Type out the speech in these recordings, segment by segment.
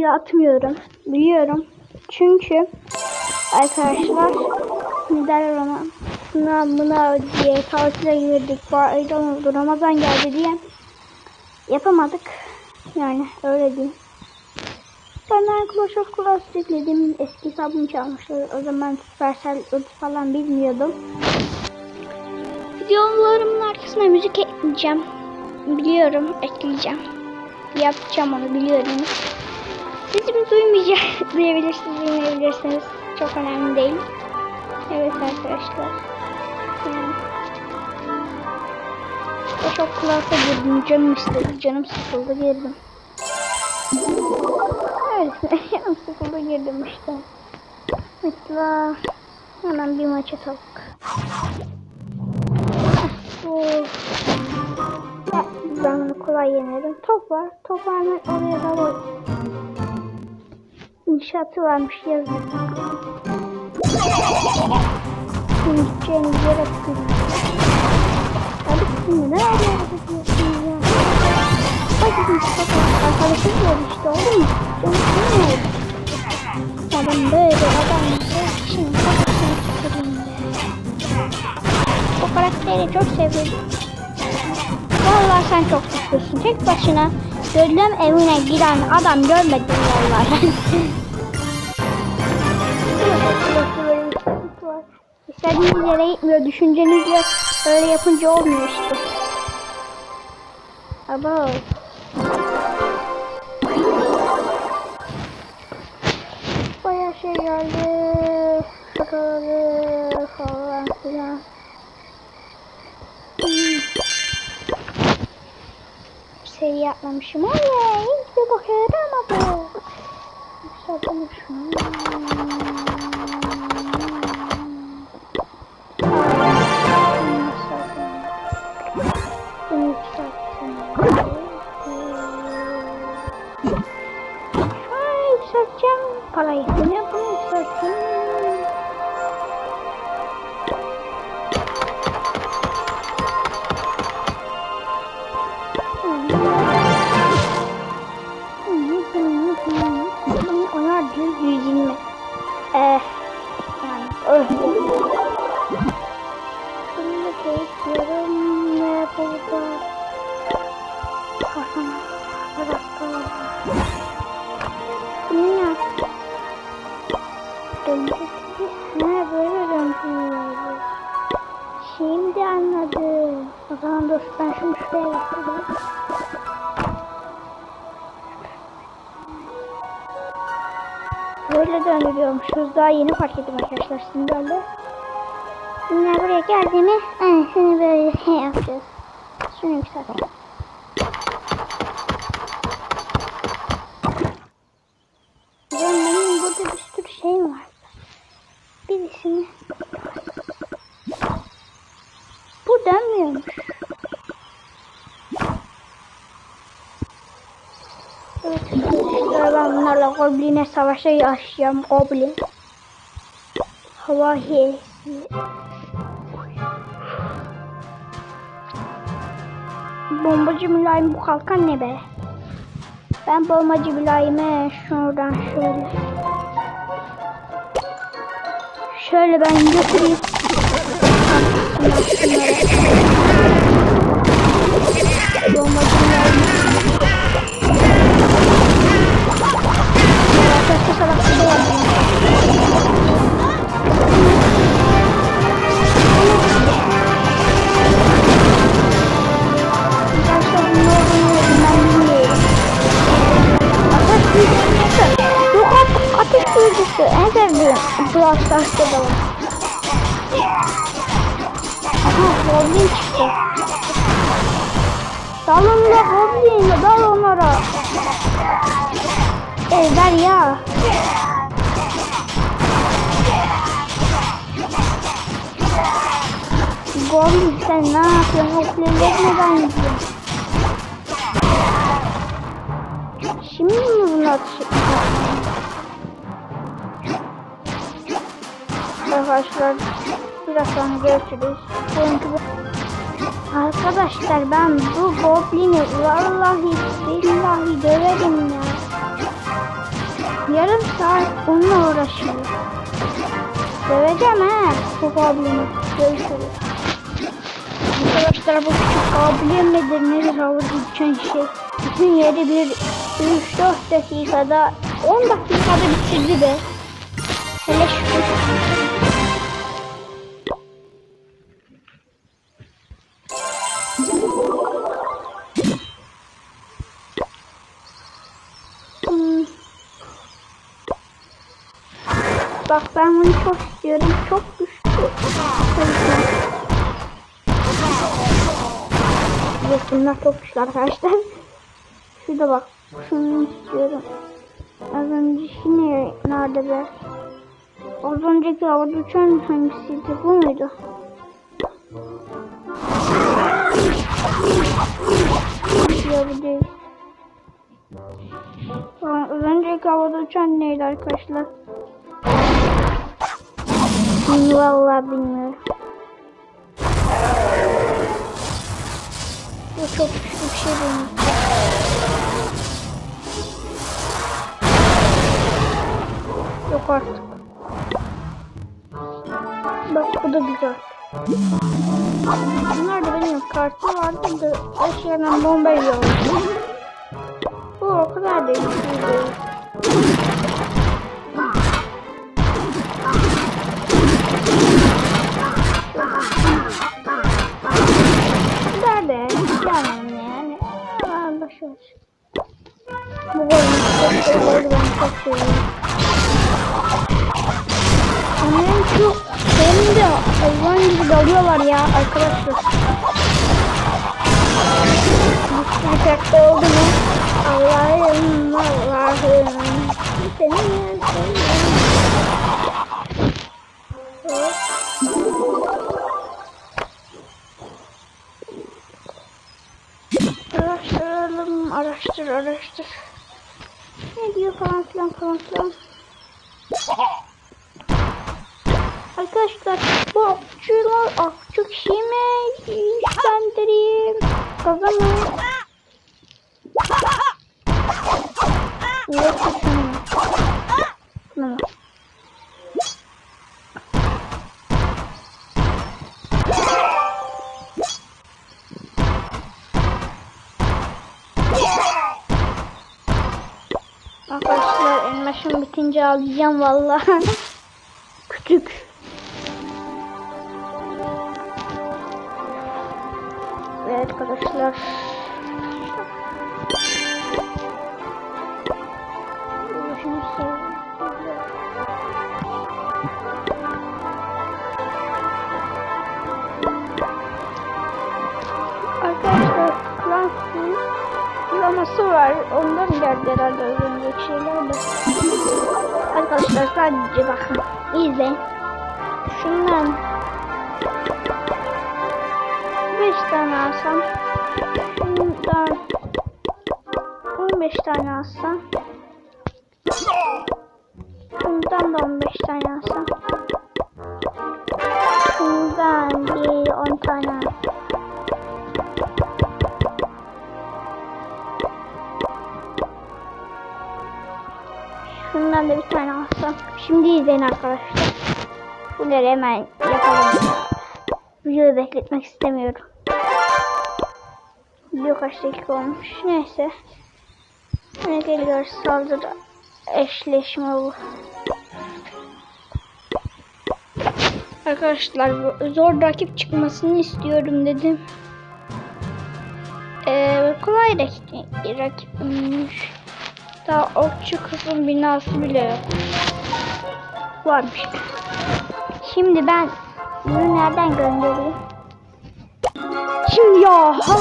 video atmıyorum. Biliyorum. Çünkü arkadaşlar ne derler ona sınav mınav diye tatile girdik. Bayram oldu. Ramazan geldi diye yapamadık. Yani öyle diyeyim. Benden Clash of Clans yükledim. Eski hesabımı çalmışlar. O zaman Supercell ödü falan bilmiyordum. Videolarımın arkasına müzik ekleyeceğim. Biliyorum ekleyeceğim. Yapacağım onu biliyorum. Sesimi duymayacak duyabilirsiniz duymayabilirsiniz. Çok önemli değil. Evet arkadaşlar. Yani. Clash of Clans'a girdim. Canım istedi. Canım sıkıldı girdim. Öylesine canım sıkıldı girdim işte. Mesela hemen bir. Bu Ha, ben bunu kolay yenerim. Top var. Top var oraya da var. İnşaatı varmış yazın. Şimdi gideceğiniz yere tıklayın. Hadi şimdi ne yapıyorsunuz ya? Hadi şimdi bakalım. Arkadaşım var işte oğlum. Canım sıkılmıyor. Adam böyle adam böyle. Şimdi kafasını be. O karakteri çok seviyorum. Vallahi sen çok suçlusun. Tek başına gözlem evine giren adam görmedim vallahi. İstediğiniz yere gitmiyor. Düşüncenizle öyle yapınca olmuyor işte. Abo. Bayağı şey geldi. Şakaları falan filan. Seri yapmamışım. Oley! Hiçbir bok yaramadı. Yükseltelim şunu. Şöyle yükselteceğim parayı. Yine bunu yükselteceğim. Ne böyle döndü. Şimdi anladım. O zaman dur ben şunu şuraya yapayım. Böyle döndürüyormuşuz. Daha yeni fark ettim arkadaşlar şimdi öyle. Şimdi buraya geldiğimi eh, seni böyle şey yapacağız. Şunu yükseltelim. Dönmüyormuş. Evet ben bunlarla Goblin'e savaşa yaşayacağım. Goblin. Hava hiyesi. Bombacı mülayim bu kalkan ne be? Ben bombacı mülayime şuradan şöyle. Şöyle ben götüreyim. Goblin sen ne yapıyorsun? Okuyacak neden gidiyorsun? Şimdi mi bunu atışık? Arkadaşlar biraz sonra görüşürüz. Bu- Arkadaşlar ben bu goblini vallahi billahi döverim ya. Yarım saat onunla uğraşıyor. Döveceğim he. Çok abimi. Görüşürüz. Arkadaşlar bu küçük midir nedir havada uçan şey. Bütün yeri bir 3-4 dakikada 10 dakikada bitirdi be. Hele şükür. Hmm. Bak ben bunu çok istiyorum. Çok bunlar çok güçlü arkadaşlar. Şurada bak. Şunu istiyorum. Az önceki ne, nerede be? Az önceki havada uçan hangisiydi? Bu muydu? Ya bu değil. Az önceki havada uçan neydi arkadaşlar? Vallahi bilmiyorum. Bu çok bir şey. Yok artık. Bak bu da güzel. Bunlar da benim kartım vardı da eşyadan bomba yiyorum. Bu o kadar da iyi değil. Aman boşver. Bu. Onların şu benim de hayvan gibi dalıyorlar ya arkadaşlar. Bir karakter oldu mu? Allah'ım Allah'ım. Senin ya araştır. Ne diyor falan filan falan filan. Arkadaşlar bu okçular okçu kişi mi güçlendireyim? Kazanın. Yoksa elmaşım bitince Laması var. Ondan geldi herhalde az şeyler de. Arkadaşlar sadece bakın. İzleyin. Şundan 5 tane alsam. Şundan 15 tane alsam. Da bir tane alsam. Şimdi izleyin arkadaşlar. Bunları hemen yapalım. Videoyu bekletmek istemiyorum. Video kaç dakika olmuş. Neyse. Ne geliyor saldırı eşleşme bu. Arkadaşlar zor rakip çıkmasını istiyorum dedim. Ee, kolay rakip, rakipmiş. Daha okçu kızın binası bile yok. Varmış. Şimdi ben bunu nereden göndereyim? Şimdi ya. Ha.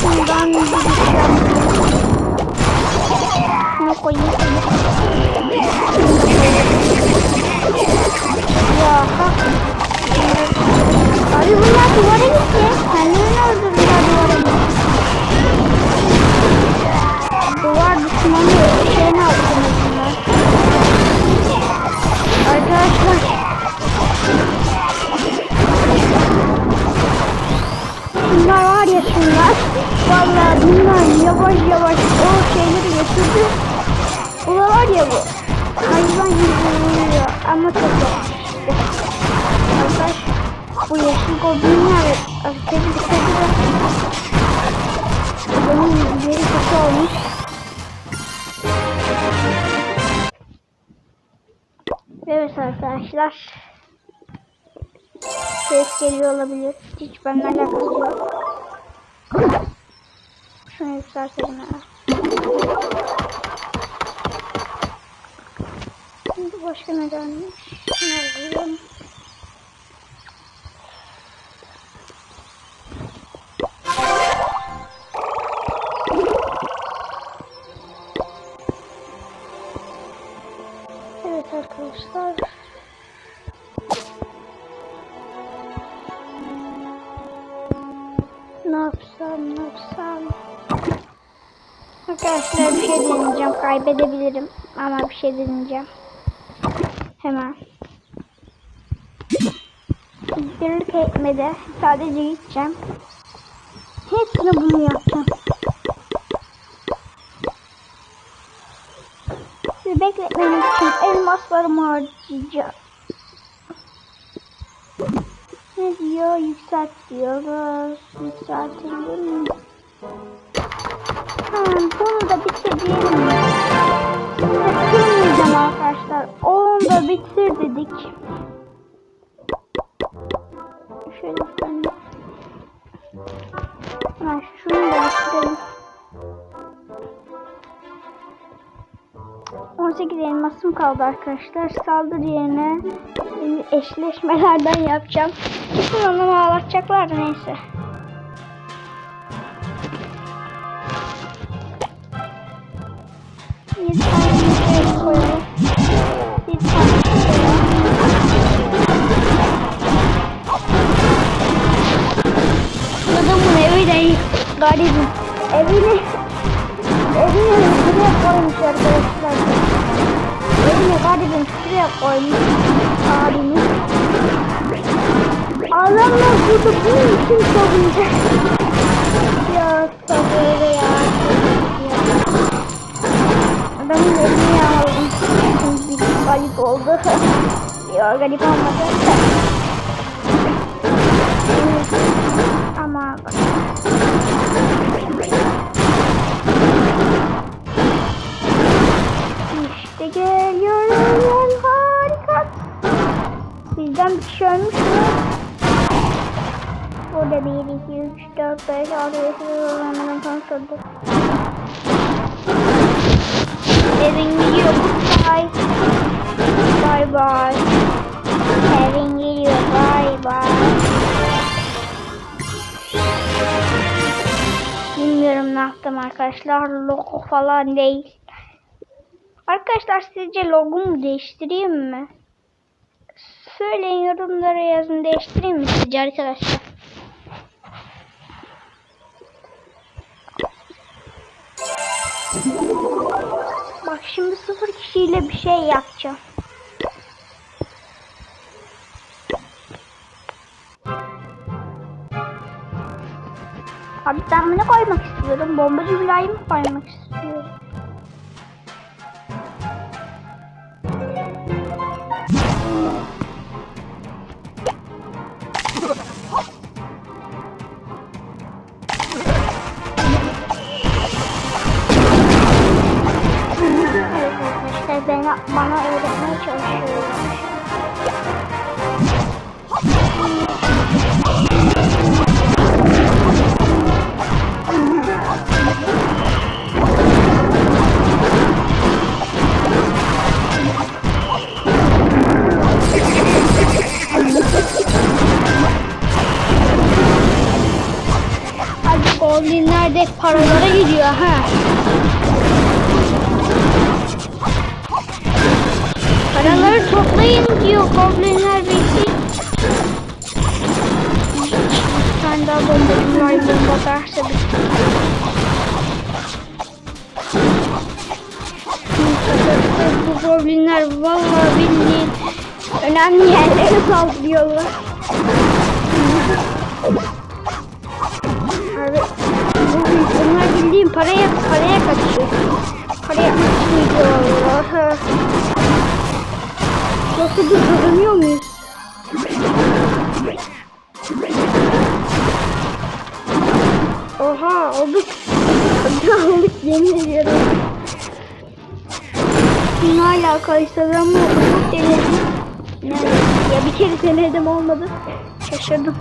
Şundan bir şey Şunu koyayım. Ya ha. Abi bunlar duvara gitti. Kendilerini öldürdüler Duvar düşmanı şeyini attım bunlar. Arkadaşlar. Bunlar var ya şunlar. Vallahi bunlar yavaş yavaş o şeyleri götürdü. var ya bu. Hayvan gibi vuruyor ama çok. İşte. Arkadaş bu yeşil goblinler askeri bitirdi Adamın yeri kötü olmuş. Evet arkadaşlar. Ses geliyor olabilir. Hiç benimle alakası yok. Şunu yükseltelim hemen. Şimdi başka ne gelmiş? Şunu alayım. Deneyeceğim. Kaybedebilirim. Ama bir şey deneyeceğim. Hemen. Birlik etmede sadece gideceğim. Hepsini bunu yapacağım. Sizi bekletmemek için elmaslarımı harcayacağım. Ne diyor? Yükselt diyoruz. Yükseltebilir mi? Bunu da bitirdiyelim mi? Bitirmeyeceğim arkadaşlar. Onu da bitir dedik. Şöyle ben Ha, şunu da bitirelim. 18 elmasım kaldı arkadaşlar. Saldırı yerine eşleşmelerden yapacağım. Kesin onu ağlatacaklar neyse. Yıktık garibim. Evini evini şuraya koymuş arkadaşlar. Evini garibim şuraya koymuş abimiz. Adamlar burada bunun için sorunca. ya sabır ya. ya. Adamın evini aldım. Garip oldu. Yok garip olmadı. Ama. İşte geliyorum harika. Bizden bir kişi ölmüş mü? Burada 1, 2, 3, 4, 5, 6, 7, 8, 9, 10, 11, 12, 13, Evin gidiyor. Bye. Bye bye. Evin gidiyor. Bye bye. Bilmiyorum ne yaptım arkadaşlar. Logo falan değil. Arkadaşlar sizce logomu değiştireyim mi? Söyleyin yorumlara yazın değiştireyim mi sizce arkadaşlar? Bak şimdi sıfır kişiyle bir şey yapacağım. Abi ben bunu koymak istiyorum. Bombacı Gülay'ı mı koymak istiyorum? Arkadaşlar beni, bana öğretmeye çalışıyor. Goblinler de paralara gidiyor ha. Paraları toplayın diyor goblinler bitti. Bir tane daha bombacılar bomba derse. Bu goblinler vallahi bildiğin önemli yerlere saldırıyorlar. Paraya, paraya kaçıyor. Paraya kaçıyor. Aha. Nasıl durduramıyor muyuz? Oha olduk. Aldık yemin ediyorum. Bunu hala arkadaşlar ama çok denedim. Yani, ya bir kere denedim olmadı. Şaşırdım.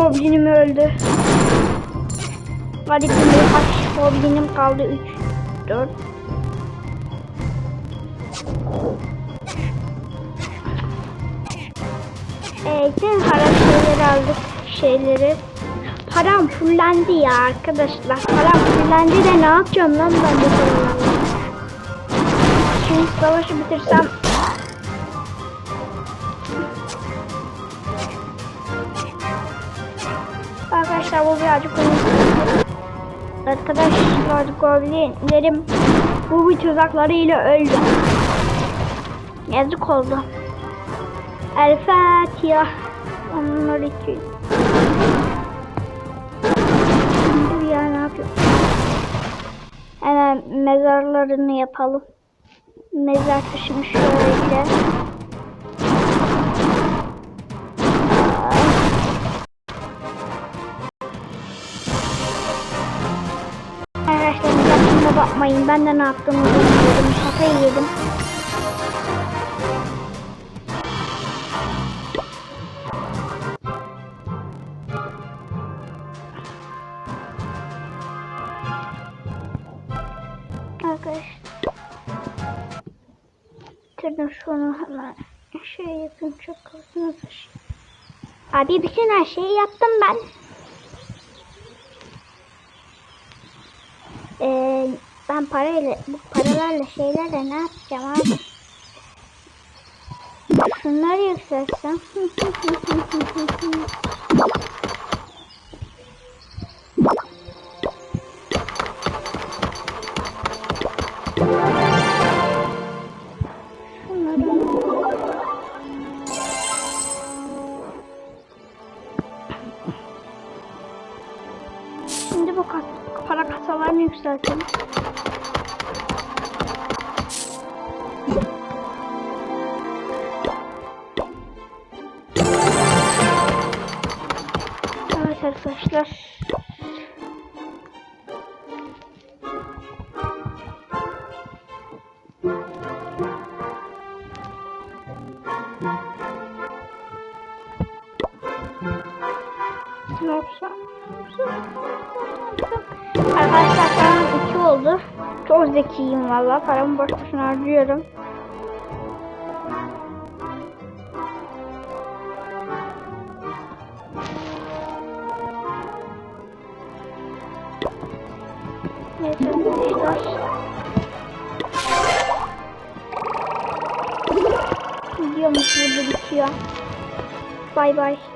Goblinim öldü. Hadi şimdi kaç goblinim kaldı? 3, 4. Evet, şeyleri aldık. Şeyleri. Param fullendi ya arkadaşlar. Param fullendi de ne yapacağım lan ben de paralarla. Şimdi savaşı bitirsem Arkadaşlar bu birazcık. Arkadaşlar goblinlerim bu bir tuzaklarıyla öldü. Yazık oldu. El Fatiha. Onlar için. Dur ya ne yapıyor? Hemen mezarlarını yapalım. Mezar taşını şöyle. Bakmayın. Ben de ne yaptığımı bilmiyorum. Şaka yedim. Arkadaşlar. Bitirdim şunu hemen. Şey yapayım çok kafasına taşı. Abi bütün her şeyi yaptım ben. Ee, ben parayla bu paralarla şeylerle ne yapacağım abi? Şunları yükseltsem. Şunları. Ne yapsam? Arkadaşlar param 2 oldu. Çok zekiyim valla. Paramı boş boşuna harcıyorum. Bay bay.